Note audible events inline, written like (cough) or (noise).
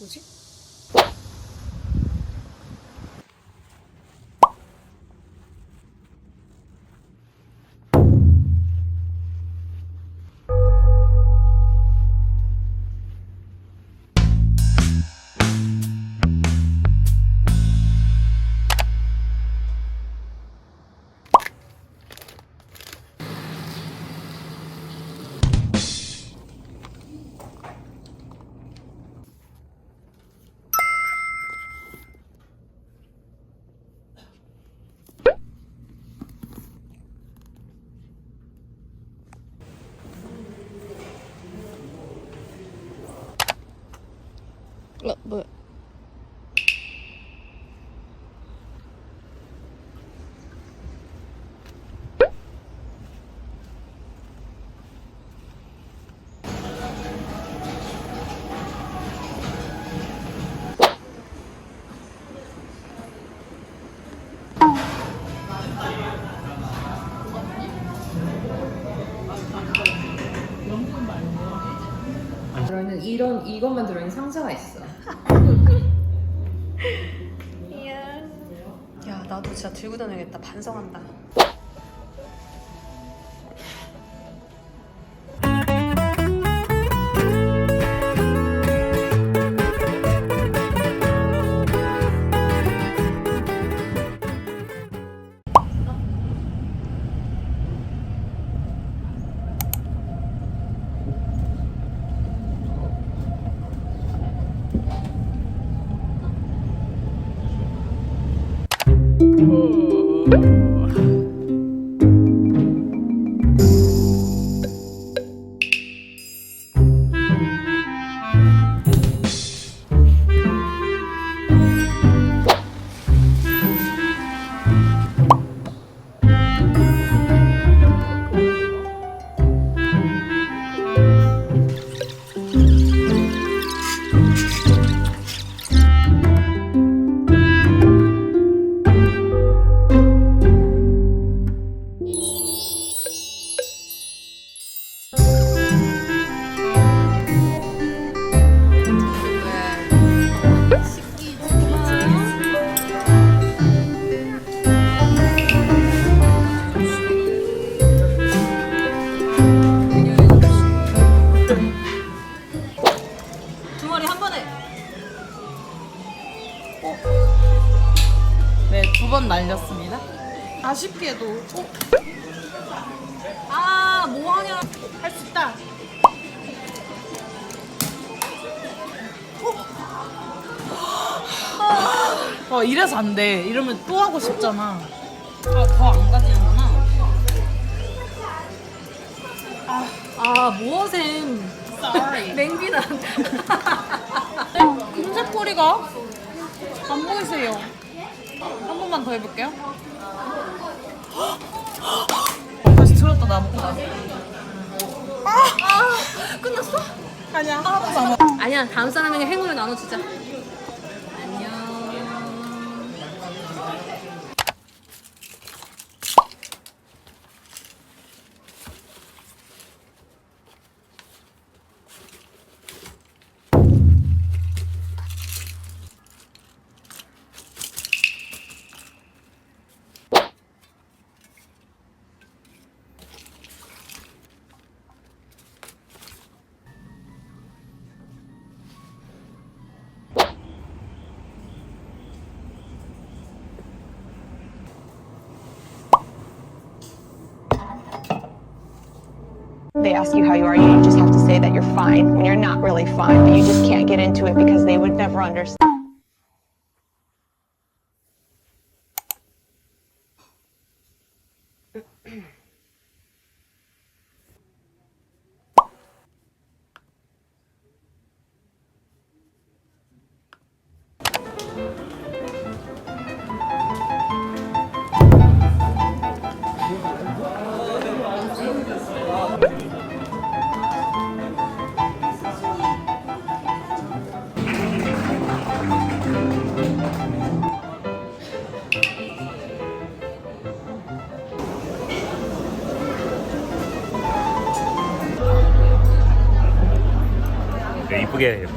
뭐지? 어 뭐야? 들어있는 이런 이것만 들어있는 상자가 있어. 나도 진짜 들고 다녀야겠다. 반성한다. Ooh. 두 번 날렸습니다. 아쉽게도 어, 아 뭐하냐? 할 수 있다. 어. 어, 이래서 안 돼. 이러면 또 하고 싶잖아. 아, 더안 가지는구나. 아 뭐하셈? Sorry. (laughs) 맹비난. 금색 꼬리가 (laughs) 안 보이세요. 한 번만 더 해볼게요. (gasps) 다시 들었다 나보다. 아, 끝났어? 아니야 하나도 안 와. 아니야 다음 사람에게 행운을 나눠주자. They ask you how you are, you just have to say that you're fine when you're not really fine, but you just can't get into it because they would never understand. геев.